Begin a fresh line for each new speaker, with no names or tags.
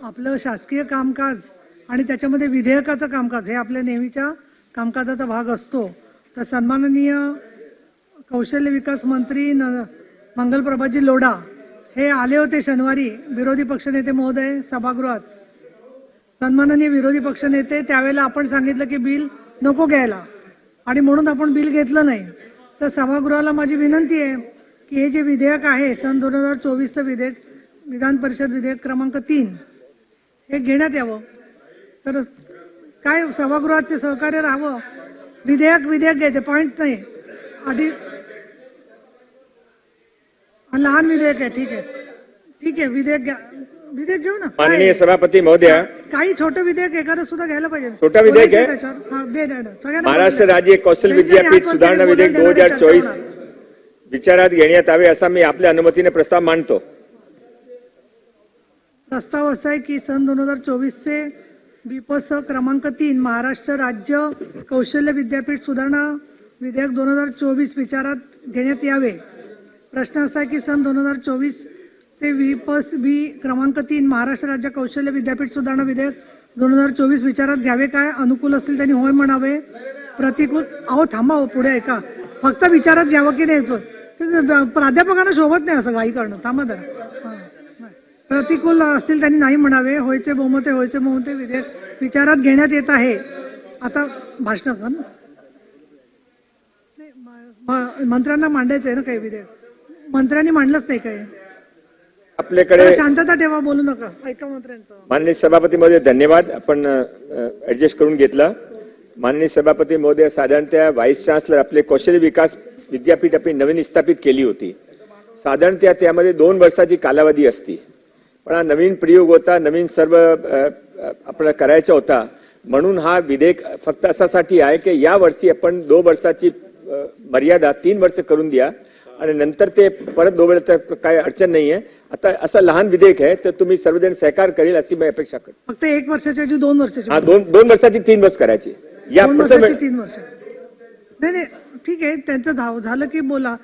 आपलं शासकीय कामकाज आणि त्याच्यामध्ये विधेयकाचं कामकाज हे आपल्या नेहमीच्या कामकाजाचा भाग असतो. तर सन्माननीय कौशल्य विकास मंत्री न मंगलप्रभाजी लोढा हे आले होते शनिवारी विरोधी पक्षनेते महोदय सभागृहात. सन्माननीय विरोधी पक्षनेते त्यावेळेला आपण सांगितलं की बिल नको घ्यायला. आणि म्हणून आपण बिल घेतलं नाही. तर सभागृहाला माझी विनंती आहे की हे जे विधेयक आहे सन दोन हजार चोवीसचं विधेयक विधान परिषद विधेयक क्रमांक तीन हे घेण्यात यावं. तर काय सभागृहाचे सहकार्य राहावं? विधेयक विधेयक घ्यायचे. पॉईंट नाही. आधी लहान विधेयक आहे. ठीक आहे. ठीक आहे. विधेयक घ्या. विधेयक घेऊ ना?
माननीय? सभापती महोदया.
काही छोटं विधेयक एखादं सुद्धा घ्यायला पाहिजे.
छोटं विधेयक आहे?
हा,
महाराष्ट्र. राज्य कौशल विद्यापीठ सुधारणा विधेयक दोन हजार चोवीस. विचारात घेण्यात यावे असा मी आपल्या अनुमतीने प्रस्ताव मांडतो
प्रस्ताव असा आहे की सन दोन हजार चोवीसचे विपस क्रमांक तीन महाराष्ट्र राज्य कौशल्य विद्यापीठ सुधारणा विधेयक दोन हजार चोवीस विचारात घेण्यात यावे. प्रश्न असा आहे की सन दोन हजार चोवीसचे विपस बी क्रमांक तीन महाराष्ट्र राज्य कौशल्य विद्यापीठ सुधारणा विधेयक दोन हजार चोवीस विचारात घ्यावे काय? अनुकूल असेल त्यांनी होय म्हणावे. प्रतिकूल? अहो थांबा हो, पुढे ऐका. फक्त विचारात घ्यावं की नाही? येतो ते प्राध्यापकांना शोभत नाही असं घाई करणं. थांबा जरा. हां. प्रतिकूल असतील त्यांनी नाही म्हणावे. होयचे बहुमते होयचे बहुमते विधेयक विचारात घेण्यात येत आहे. आता भाषण कर मंत्र्यांना मांडायचं आहे ना काही विधेयक? मंत्र्यांनी मांडलंच नाही काही.
आपल्याकडे
शांतता ठेवा बोलू नका. ऐका मंत्र्यांचं
माननीय सभापती महोदय धन्यवाद. आपण ऍडजस्ट करून घेतला. माननीय सभापती महोदय साधारणतः व्हाईस चान्सलर आपले कौशल्य विकास विद्यापीठ आपली नवीन स्थापित केली होती. साधारणतः त्यामध्ये दोन वर्षाची कालावधी असती. पण हा नवीन प्रयोग होता नवीन सर्व आपल्याला करायचा होता. म्हणून हा विधेयक फक्त असासाठी आहे की या वर्षी आपण दोन वर्षाची मर्यादा तीन वर्ष करून द्या आणि नंतर ते परत दोन वर्ष काय अडचण नाही आहे. आता असं लहान विधेयक आहे तर तुम्ही सर्वजण सहकार करेल अशी मी अपेक्षा करतो.
फक्त एक वर्षाची दोन वर्षाची
हा दोन दोन वर्षाची तीन वर्ष करायची. या वेळ-
तीन वर्ष. नाही नाही ठीक आहे त्यांचं धाव झालं की बोला.